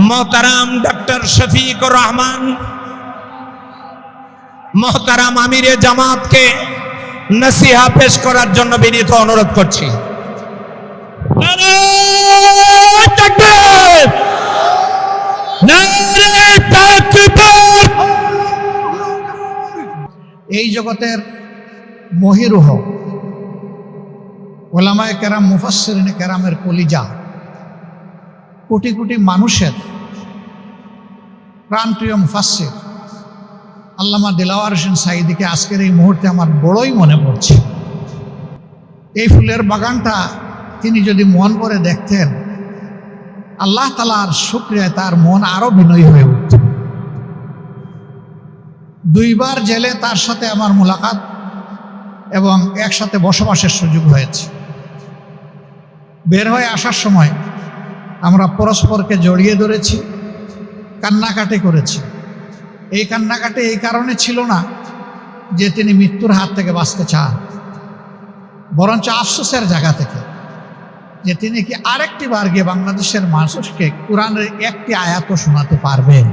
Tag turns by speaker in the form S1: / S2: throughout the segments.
S1: মোহতারাম ডক্টর শফিকুর রহমান মহতারাম আমিরে জামাতকে নসিহা পেশ করার জন্য বিনীত অনুরোধ করছি!
S2: এই জগতের মহিরুহ ওলামায় কেরাম মুফাসরিন কেরামের কলিজা কোটি কোটি মানুষের প্রাণপ্রিয় মুফাসির আল্লামা দিলাওয়ার হোসেন সাইদিকে আজকের এই মুহূর্তে আমার বড়ই মনে পড়ছে। এই ফুলের বাগানটা তিনি যদি মন করে দেখতেন, আল্লাহ তালার শুক্রিয়ায় তার মন আরও বিনয়ী হয়ে উঠত। দুইবার জেলে তার সাথে আমার মোলাকাত এবং একসাথে বসবাসের সুযোগ হয়েছে। বের হয়ে আসার সময় আমরা পরস্পরকে জড়িয়ে ধরেছি, কান্নাকাটি করেছি। এই কান্নাকাটি এই কারণে ছিল না যে তিনি মৃত্যুর হাত থেকে বাঁচতে চান, বরঞ্চ আফসোসের জায়গা থেকে, যে তিনি কি আরেকটি বার গিয়ে বাংলাদেশের মানুষকে কোরআনের একটি আয়াত শোনাতে পারবেন।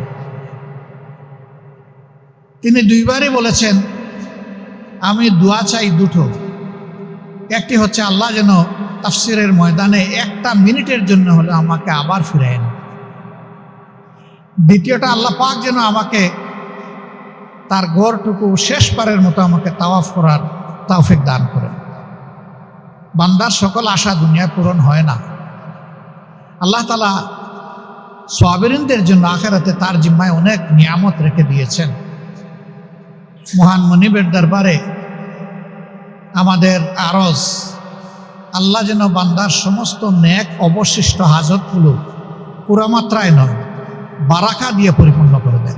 S2: তিনি দুইবারই বলেছেন, আমি দোয়া চাই দুটো। একটি হচ্ছে, আল্লাহ যেন তাফসিরের ময়দানে একটা মিনিটের জন্য হলে আমাকে আবার ফিরে এনে দ্বিতীয়টা, আল্লাহ পাক যেন আমাকে তার গড়টুকু শেষবারের মতো আমাকে তাওয়াফ করার তাওফিক দান করেন। বান্দার সকল আশা দুনিয়া পূরণ হয় না। আল্লাহ তালা সোয়াবেরিনদের জন্য আখেরাতে তার জিম্মায় অনেক নিয়ামত রেখে দিয়েছেন। মহান মনিবের দরবারে আমাদের আরজ আল্লাহ যেন বান্দার সমস্ত ন্যাক অবশিষ্ট হাজতগুলো পুরামাত্রায় নয়, বারাকা দিয়ে পরিপূর্ণ করে দেন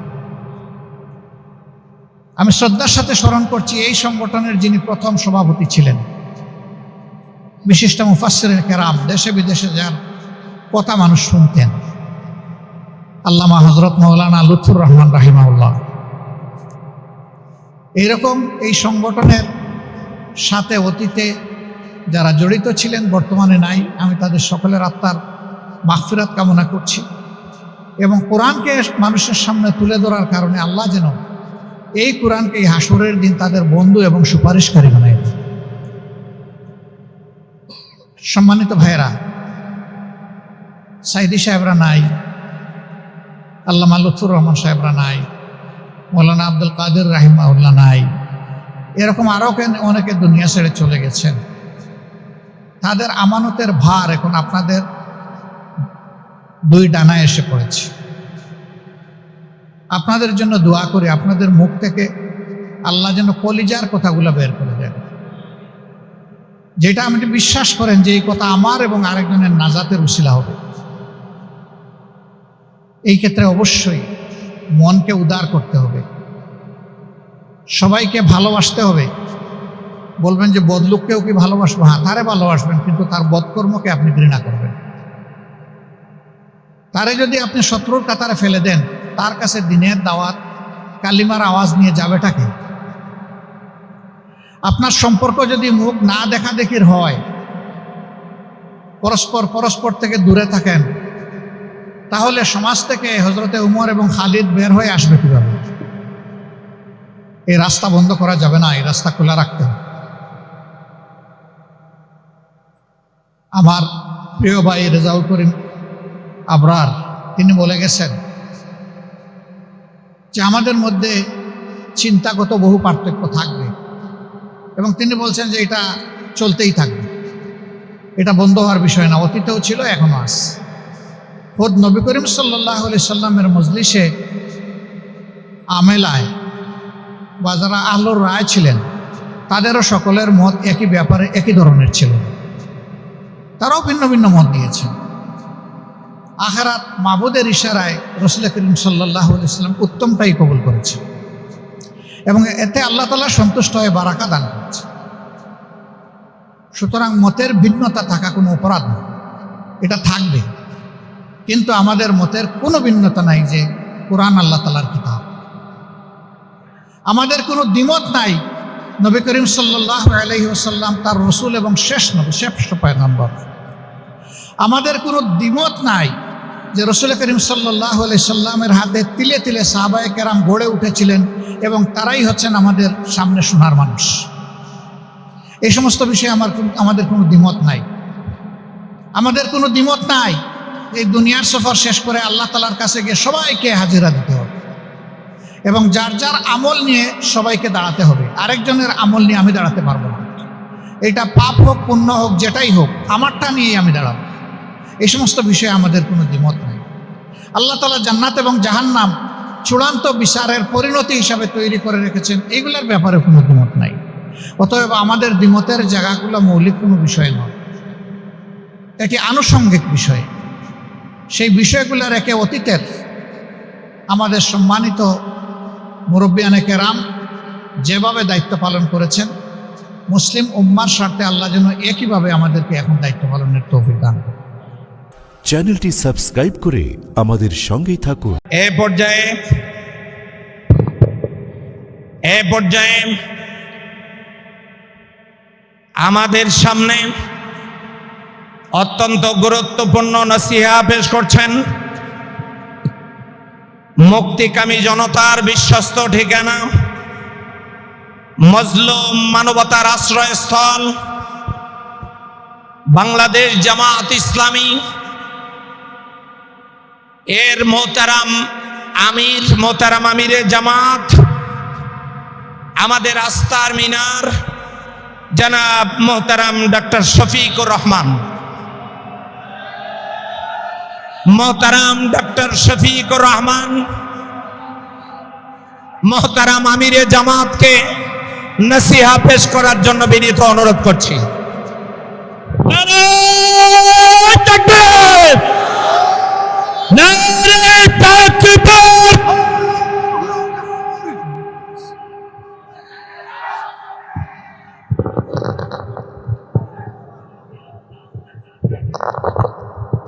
S2: আমি শ্রদ্ধার সাথে স্মরণ করছি এই সংগঠনের যিনি প্রথম সভাপতি ছিলেন, বিশিষ্ট মুফাসের কেরাম, দেশে বিদেশে যার কথা মানুষ শুনতেন, আল্লামা হজরত মৌলানা লুৎফুর রহমান রাহিমাউল্লাহ এইরকম এই সংগঠনের সাথে অতীতে যারা জড়িত ছিলেন, বর্তমানে নাই। আমি তাদের সকলের আত্মার মাগফিরাত কামনা করছি। এবং কোরআনকে মানুষের সামনে তুলে ধরার কারণে আল্লাহ যেন এই কোরআনকে, এই হাসরের দিন তাদের বন্ধু এবং সুপারিশকারী দেন। সম্মানিত ভাইয়েরা, সাইদি সাহেবরা নাই, আল্লামা লুৎফুর রহমান সাহেবরা নাই, মৌলানা আব্দুল কাদের রাহিমাউল্লাহ নাই। এরকম আরও অনেকে দুনিয়া ছেড়ে চলে গেছেন। তাদের আমানতের ভার এখন আপনাদের দুই ডানায় এসে পড়েছে। আপনাদের জন্য দোয়া করি, আপনাদের মুখ থেকে আল্লাহ যেন কলিজার কথাগুলো বের করে দেন। যেটা আপনি বিশ্বাস করেন যে এই কথা আমার এবং আরেকজনের নাজাতের উশিলা হবে। এই ক্ষেত্রে অবশ্যই মনকে উদার করতে হবে। সবাইকে ভালোবাসতে হবে। বলবেন যে বদলুককেও কি ভালোবাসবো? হ্যাঁ তারে ভালোবাসবেন, কিন্তু তার বদকর্মকে আপনি ঘৃণা করবেন। তারে যদি আপনি শত্রুর কাতারে ফেলে দেন, তার কাছে দিনের দাওয়াত, কালিমার আওয়াজ নিয়ে যাবেটাকে আপনার সম্পর্ক যদি মুখ না দেখা দেখির হয়, পরস্পর পরস্পর থেকে দূরে থাকেন, তাহলে সমাজ থেকে হজরতে উমর এবং খালিদ বের হয়ে আসবে কীভাবে? এই রাস্তা বন্ধ করা যাবে না, এই রাস্তা খোলা রাখতে হবে। আমার প্রিয় ভাই রেজাউল করিম আবরার, তিনি বলে গেছেন যে আমাদের মধ্যে চিন্তাগত বহু পার্থক্য থাকবে এবং তিনি বলছেন যে এটা চলতেই থাকবে। এটা বন্ধ হওয়ার বিষয় না, অতীতেও ছিল এখনও আস খোদ নবী করিম সাল্লাহ সাল্লামের মজলিসে আমেলায় বা যারা আল্লোর রায় ছিলেন, তাদেরও সকলের মত একই ব্যাপারে, একই ধরনের ছিল। তারাও ভিন্ন ভিন্ন মত দিয়েছেন আহারাত মাবুদের ইশারায় রসুল করিম সাল্লাহ ইসলাম উত্তমটাই কবুল করেছে। এবং এতে আল্লাহ তালা সন্তুষ্ট হয়ে বারাকা দান করেছে। সুতরাং মতের ভিন্নতা থাকা কোনো অপরাধ নয়। এটা থাকবে। কিন্তু আমাদের মতের কোনো ভিন্নতা নাই যে কোরআন আল্লাহ তালার কিতাব। আমাদের কোনো দ্বিমত নাই নবী করিম সাল্লাহ আলহি তার রসুল এবং শেষ নবী শ্রেষ্ঠ নম্বর। আমাদের কোনো দ্বিমত নাই যে রসুল করিম সাল্লাহ সাল্লামের হাতে তিলে তিলে সাহাবায় কেরাম গড়ে উঠেছিলেন এবং তারাই হচ্ছেন আমাদের সামনে শোনার মানুষ। এই সমস্ত বিষয়ে আমার আমাদের কোনো দ্বিমত নাই। আমাদের কোনো দ্বিমত নাই এই দুনিয়ার সফর শেষ করে আল্লাহ তালার কাছে গিয়ে সবাইকে হাজিরা দিতে হবে এবং যার যার আমল নিয়ে সবাইকে দাঁড়াতে হবে। আরেকজনের আমল নিয়ে আমি দাঁড়াতে পারব না। এটা পাপ হোক, পুণ্য হোক, যেটাই হোক, আমারটা নিয়েই আমি দাঁড়াবো। এই সমস্ত বিষয়ে আমাদের কোনো দ্বিমত নেই। আল্লাহ তালা জান্নাত এবং জাহান্নাম চূড়ান্ত বিচারের পরিণতি হিসাবে তৈরি করে রেখেছেন, এগুলোর ব্যাপারে কোনো দ্বিমত নাই। অতএব আমাদের দ্বিমতের জায়গাগুলো মৌলিক কোনো বিষয় নয়। এটি আনুষঙ্গিক বিষয়। সেই বিষয়গুলো রেখে অতীতের আমাদের সম্মানিত মুরব্বিয়ানে কেরাম যেভাবে দায়িত্ব পালন করেছেন, মুসলিম উম্মার স্বার্থে আল্লাহ যেন একইভাবে আমাদেরকে এখন দায়িত্ব পালনের তৌফিক দান করেন।
S3: চ্যানেলটি সাবস্ক্রাইব করে আমাদের সঙ্গেই থাকুন।
S1: এ পর্যায়ে এ পর্যায়ে আমাদের সামনে অত্যন্ত গুরুত্বপূর্ণ নসিহা পেশ করছেন মুক্তিকামী জনতার বিশ্বস্ত ঠিকানা, মজলুম মানবতার আশ্রয়স্থল, বাংলাদেশ জামাত ইসলামী। এর মোহতারাম আমির, মোহতারাম আমিরে জামাত, আমাদের আস্তার মিনার, জনাব মোহতারাম ডক্টর শফিকুর রহমান। মোহতারাম ডক্টর শফিকুর রহমান, মোহতারাম আমিরে জামাতকে নসিহা পেশ করার জন্য বিনীত অনুরোধ করছি।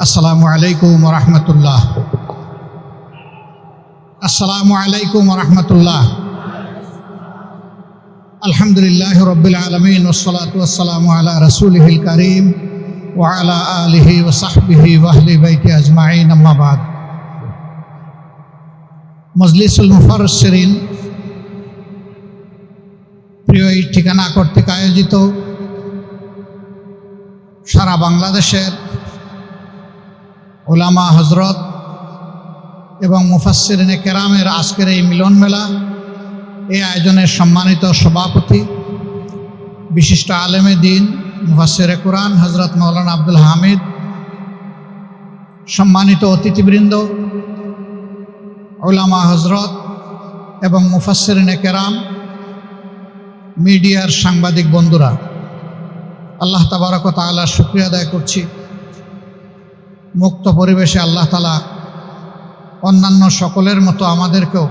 S2: আসসালামু আলাইকুম রহমতুল্লাহ আসসালামু আলাইকুম রহমতুল্লাহ আলহামদুলিল্লাহ রবিল আলমিন ওসলাত ওসালাম আলা রসুলহিল করিম ওয়ালা আলিহি ওসাহবিহি ওয়াহলি বাইতি আজমাইন আম্মাবাদ মজলিসুল মুফারসরিন প্রিয় এই ঠিকানা কর্তৃক আয়োজিত সারা বাংলাদেশের ওলামা হজরত এবং মুফাসসিরিনে কেরামের আজকের এই মিলন মেলা, এই আয়োজনের সম্মানিত সভাপতি, বিশিষ্ট আলেমে দিন মুফাসসিরে কোরআন হজরত মৌলানা আব্দুল হামিদ, সম্মানিত অতিথিবৃন্দ ওলামা হজরত এবং মুফাসসিরিনে কেরাম, মিডিয়ার সাংবাদিক বন্ধুরা, আল্লাহ তাবারক তাআলার শুক্রিয়া আদায় করছি। মুক্ত পরিবেশে আল্লাহ তালা অন্যান্য সকলের মতো আমাদেরকেও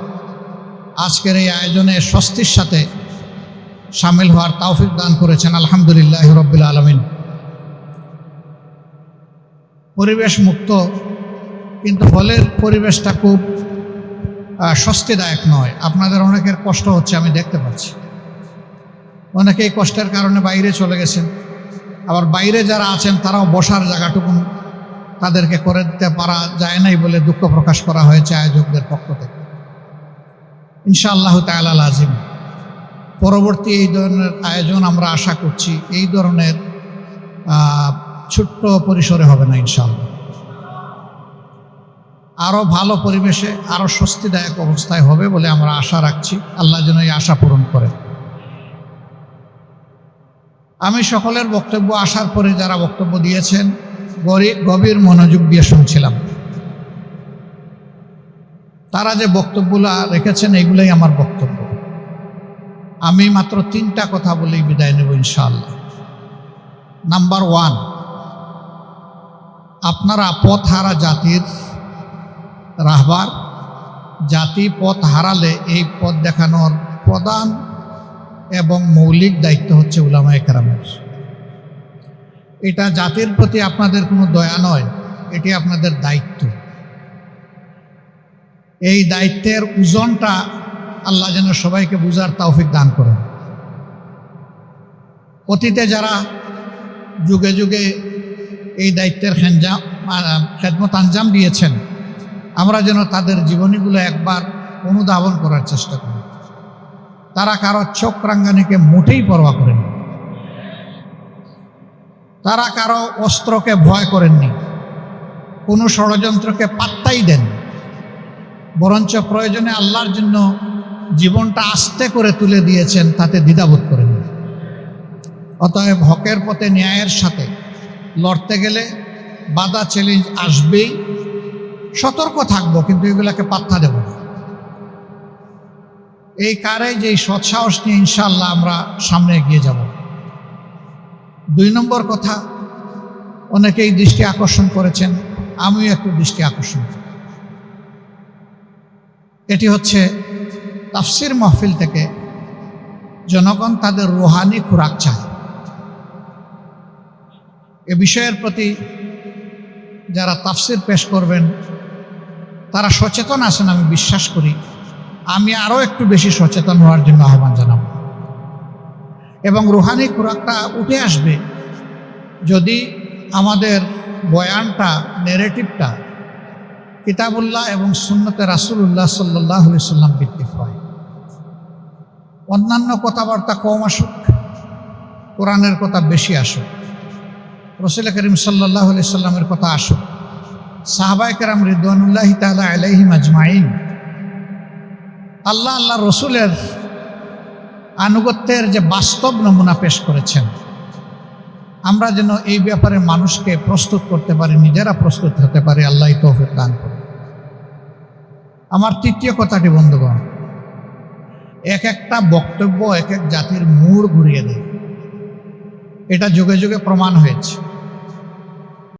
S2: আজকের এই আয়োজনে স্বস্তির সাথে সামিল হওয়ার তাওফিক দান করেছেন আলহামদুলিল্লাহ রব্বিল আলমিন। পরিবেশ মুক্ত, কিন্তু হলের পরিবেশটা খুব স্বস্তিদায়ক নয়। আপনাদের অনেকের কষ্ট হচ্ছে, আমি দেখতে পাচ্ছি। অনেকে এই কষ্টের কারণে বাইরে চলে গেছেন। আবার বাইরে যারা আছেন, তারাও বসার জায়গাটুকু তাদেরকে করে দিতে পারা যায় নাই বলে দুঃখ প্রকাশ করা হয়েছে আয়োজকদের পক্ষ থেকে। ইনশাআল্লাহ তাআলা লাজিম। পরবর্তী এই ধরনের আয়োজন আমরা আশা করছি এই ধরনের ছোট্ট পরিসরে হবে না ইনশাআল্লাহ। আরও ভালো পরিবেশে আরও স্বস্তিদায়ক অবস্থায় হবে বলে আমরা আশা রাখছি। আল্লাহ যেন এই আশা পূরণ করে। আমি সকলের বক্তব্য আসার পরে যারা বক্তব্য দিয়েছেন গভীর মনোযোগ দিয়ে শুনছিলাম। তারা যে বক্তব্যগুলো রেখেছেন, এগুলোই আমার বক্তব্য। আমি মাত্র তিনটা কথা বলেই বিদায় নেব ইনশাআল্লাহ। নাম্বার ওয়ান আপনারা পথ হারা জাতির রাহবার। জাতি পথ হারালে এই পথ দেখানোর প্রধান এবং মৌলিক দায়িত্ব হচ্ছে উলামা একরামের। এটা জাতির প্রতি আপনাদের কোনো দয়া নয়, এটি আপনাদের দায়িত্ব। এই দায়িত্বের ওজনটা আল্লাহ যেন সবাইকে বুঝার তৌফিক দান করেন। অতীতে যারা যুগে যুগে এই দায়িত্বের খেদমত আঞ্জাম দিয়েছেন, আমরা যেন তাদের জীবনীগুলো একবার অনুধাবন করার চেষ্টা করি। তারা কারও চোখ রাঙ্গানিকে মোটেই পরোয়া করেনি তারা কারও অস্ত্রকে ভয় করেননি কোনো ষড়যন্ত্রকে পাত্তাই দেন বরঞ্চ প্রয়োজনে আল্লাহর জন্য জীবনটা আস্তে করে তুলে দিয়েছেন, তাতে দ্বিধাবোধ করে করেন অতএব হকের পথে, ন্যায়ের সাথে লড়তে গেলে বাধা চ্যালেঞ্জ আসবেই। সতর্ক থাকব, কিন্তু এগুলাকে পাত্তা দেব না। এই কারে যে সৎসাহস নিয়ে ইনশাল্লাহ আমরা সামনে এগিয়ে যাব। দুই নম্বর কথা, অনেকেই দৃষ্টি আকর্ষণ করেছেন, আমিও একটু দৃষ্টি আকর্ষণ এটি হচ্ছে তাফসির মাহফিল থেকে জনগণ তাদের রুহানি খোরাক চায়। এ বিষয়ের প্রতি যারা তাফসির পেশ করবেন, তারা সচেতন আছেন আমি বিশ্বাস করি। আমি আরও একটু বেশি সচেতন হওয়ার জন্য আহ্বান জানাব। এবং রুহানি খোরাকটা উঠে আসবে যদি আমাদের বয়ানটা নেরেটিভটা কিতাবুল্লাহ এবং সুন্নতে রাসুল্লাহ সাল্লাহ সাল্লাম ভিত্তিক হয়। অন্যান্য কথাবার্তা কম আসুক, কোরআনের কথা বেশি আসুক, রসুল করিম সাল্লাহ আলি সাল্লামের কথা আসুক সাহাবাই কেরাম রিদওয়ানুল্লাহ তালা আলাইহিম আজমাইন। আল্লাহ আল্লাহ রসুলের আনুগত্যের যে বাস্তব নমুনা পেশ করেছেন, আমরা যেন এই ব্যাপারে মানুষকে প্রস্তুত করতে পারি, নিজেরা প্রস্তুত হতে পারি, আল্লাহ তৌফিক দান করে আমার তৃতীয় কথাটি, বন্ধুগণ এক একটা বক্তব্য এক এক জাতির মূর ঘুরিয়ে দেয়। এটা যুগে যুগে প্রমাণ হয়েছে।